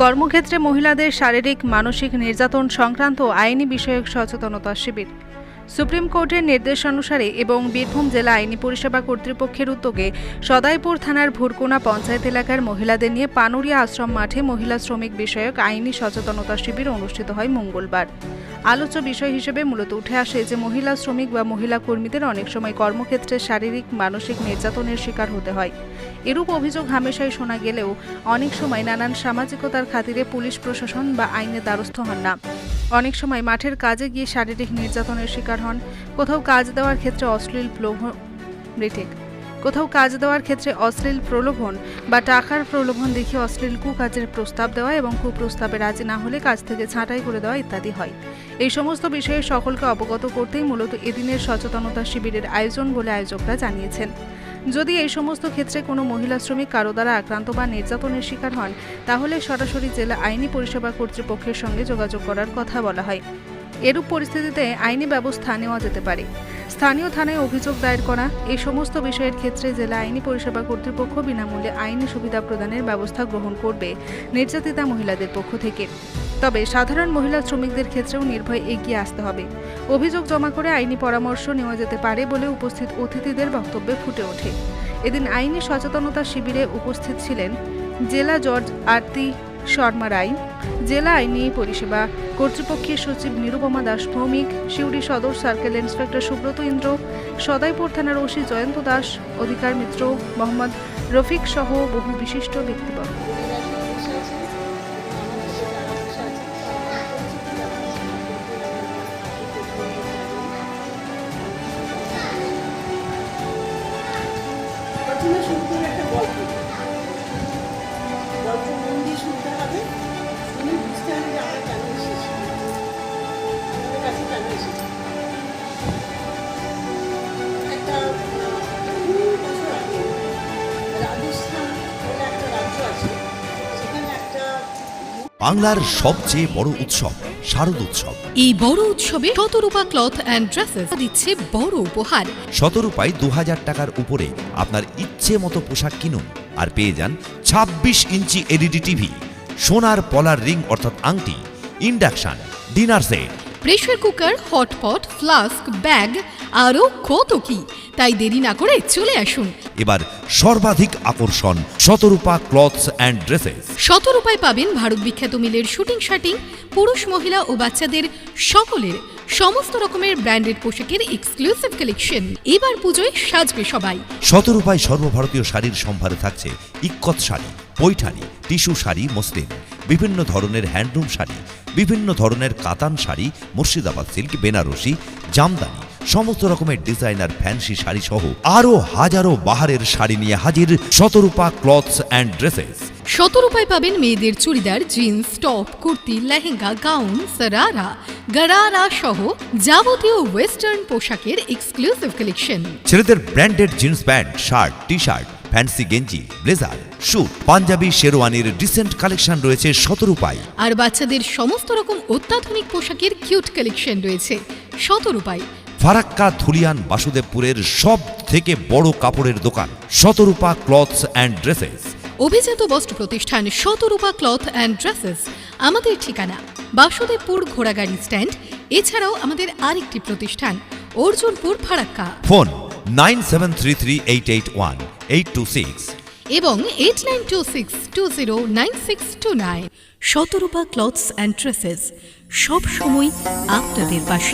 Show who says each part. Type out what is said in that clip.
Speaker 1: কর্মক্ষেত্রে মহিলাদের শারীরিক, মানসিক নির্যাতন সংক্রান্ত আইনি বিষয়ক সচেতনতা শিবির। সুপ্রিম কোর্টের নির্দেশানুসারে এবং বীরভূম জেলা আইনি পরিষেবা কর্তৃপক্ষের উদ্যোগে সদাইপুর থানার ভুরকোনা পঞ্চায়েত এলাকার মহিলাদের নিয়ে পানুরিয়া আশ্রম মাঠে মহিলা শ্রমিক বিষয়ক আইনি সচেতনতা শিবির অনুষ্ঠিত হয় মঙ্গলবার। আলোচ্য বিষয় হিসেবে মূলত উঠে আসে যে মহিলা শ্রমিক বা মহিলা কর্মীদের অনেক সময় কর্মক্ষেত্রে শারীরিক, মানসিক নির্যাতনের শিকার হতে হয়। এরূপ অভিযোগ হামেশাই শোনা গেলেও অনেক সময় নানান সামাজিকতার খাতিরে পুলিশ প্রশাসন বা আইনের দ্বারস্থ হন না। অনেক সময় মাঠের কাজে গিয়ে শারীরিক নির্যাতনের শিকার হন। কোথাও কাজ দেওয়ার ক্ষেত্রে অশ্লীল প্রলোভন রিটেক কোথাও কাজ দেওয়ার ক্ষেত্রে অশ্লীল প্রলোভন বা টাকার প্রলোভন দেখিয়ে অশ্লীল কুকাজের প্রস্তাব দেওয়া এবং কুপ্রস্তাবে রাজি না হলে কাজ থেকে ছাঁটাই করে দেওয়া ইত্যাদি হয়। এই সমস্ত বিষয়ে সকলকে অবগত করতেই মূলত এদিনের সচেতনতা শিবিরের আয়োজন বলে আয়োজকরা জানিয়েছেন। যদি এই সমস্ত ক্ষেত্রে কোনো মহিলা শ্রমিক কারও দ্বারা আক্রান্ত বা নির্যাতনের শিকার হন, তাহলে সরাসরি জেলা আইনি পরিষেবা কর্তৃপক্ষের সঙ্গে যোগাযোগ করার কথা বলা হয়। এরূপ পরিস্থিতিতে আইনি ব্যবস্থা নেওয়া যেতে পারে। স্থানীয় থানায় অভিযোগ দায়ের করা এই সমস্ত বিষয়ের ক্ষেত্রে জেলা আইনি পরিষেবা কর্তৃপক্ষ বিনামূল্যে আইনি সুবিধা প্রদানের ব্যবস্থা গ্রহণ করবে নির্যাতিতা মহিলাদের পক্ষ থেকে। তবে সাধারণ মহিলা শ্রমিকদের ক্ষেত্রেও নির্ভয়ে এগিয়ে আসতে হবে। অভিযোগ জমা করে আইনি পরামর্শ নেওয়া যেতে পারে বলে উপস্থিত অতিথিদের বক্তব্যে ফুটে ওঠে। এদিন আইনি সচেতনতা শিবিরে উপস্থিত ছিলেন জেলা জজ আরতি শর্মা রায়। জেলা আইনি পরিষেবা কর্তৃপক্ষের সচিব নিরুপমা দাস ভৌমিক শিউড়ি সদর সার্কেল ইন্সপেক্টর সুব্রত ইন্দ্র, সদাইপুর থানার ওসি জয়ন্ত দাস, অধিকার মিত্র মোহাম্মদ রফিক সহ বহু বিশিষ্ট ব্যক্তিবর্গ।
Speaker 2: বাংলার সবচেয়ে বড় উৎসব শারদ উৎসব।
Speaker 3: এই বড় উৎসবে শতরূপা ক্লথ অ্যান্ড ড্রেসেস দিচ্ছে বড় উপহার।
Speaker 2: শতরূপায় দু হাজার টাকার উপরে আপনার ইচ্ছে মতো পোশাক কিনুন আর পেয়ে যান ছাব্বিশ ইঞ্চি এলইডি টিভি সোনার পলার রিং অর্থাৎ আংটি induction dinner set.
Speaker 3: Pressure cooker hotpot flask bag আরও কত কি? তাই দেরি না করে চলে আসুন।
Speaker 2: এবার সর্বাধিক আকর্ষণ শতরূপা ক্লথস অ্যান্ড ড্রেসেস।
Speaker 3: শতরূপায় পাবেন ভারত বিখ্যাত মিলের শুটিং শার্টিং পুরুষ মহিলা ও বাচ্চাদের সকলের সমস্ত রকমের ব্র্যান্ডেড পোশাকের এক্সক্লুসিভ কালেকশন এবার পুজোয় সাজবে সবাই।
Speaker 2: শতরূপায় সর্বভারতীয় শাড়ির সম্ভারে থাকছে ইক্কত শাড়ি পৈঠানি টিস্যু শাড়ি মসলিন বিভিন্ন ধরনের হ্যান্ডলুম শাড়ি বিভিন্ন ধরনের কাতান শাড়ি মুর্শিদাবাদ সিল্ক বেনারসি জামদানি সমস্ত রকমের ডিজাইনার ফ্যান্সি শাড়ি সহ আরও হাজারো বাহারের শাড়ি নিয়ে হাজির শতরূপা ক্লথস অ্যান্ড ড্রেসেস।
Speaker 3: শতরূপায় পাবেন মেয়েদের churidar jeans top kurti lehenga gown sharara gharara সহ যাবতীয় ওয়েস্টার্ন পোশাকের এক্সক্লুসিভ কালেকশন
Speaker 2: ছেলেদের branded jeans pant shirt T shirt fancy গেঞ্জি ব্লেজার স্যুট পাঞ্জাবি শেরওয়ানির ডিসেন্ট কালেকশন রয়েছে শতরূপায়
Speaker 3: আর বাচ্চাদের সমস্ত রকম অত্যাধুনিক পোশাকের কিউট কালেকশন রয়েছে শতরূপায়
Speaker 2: ফারাক্কা ধুলিয়ান বাসুদেবপুরের সব থেকে বড় কাপড়ের দোকান শতরূপা ক্লথস অ্যান্ড ড্রেসেস
Speaker 3: অভিজাত বস্ত্র প্রতিষ্ঠান শতরূপা ক্লথ অ্যান্ড ড্রেসেস আমাদের ঠিকানা বাসুদেবপুর ঘোড়াগাড়ি স্ট্যান্ড এছাড়াও আমাদের আরেকটি প্রতিষ্ঠান Arjunpur Farakka.
Speaker 2: Phone nine seven three three eight eight one. Eight two six
Speaker 3: এবং eight nine two six two zero nine six two nine Shatarupa clothes and dresses সব সময় আপনাদের পাশে।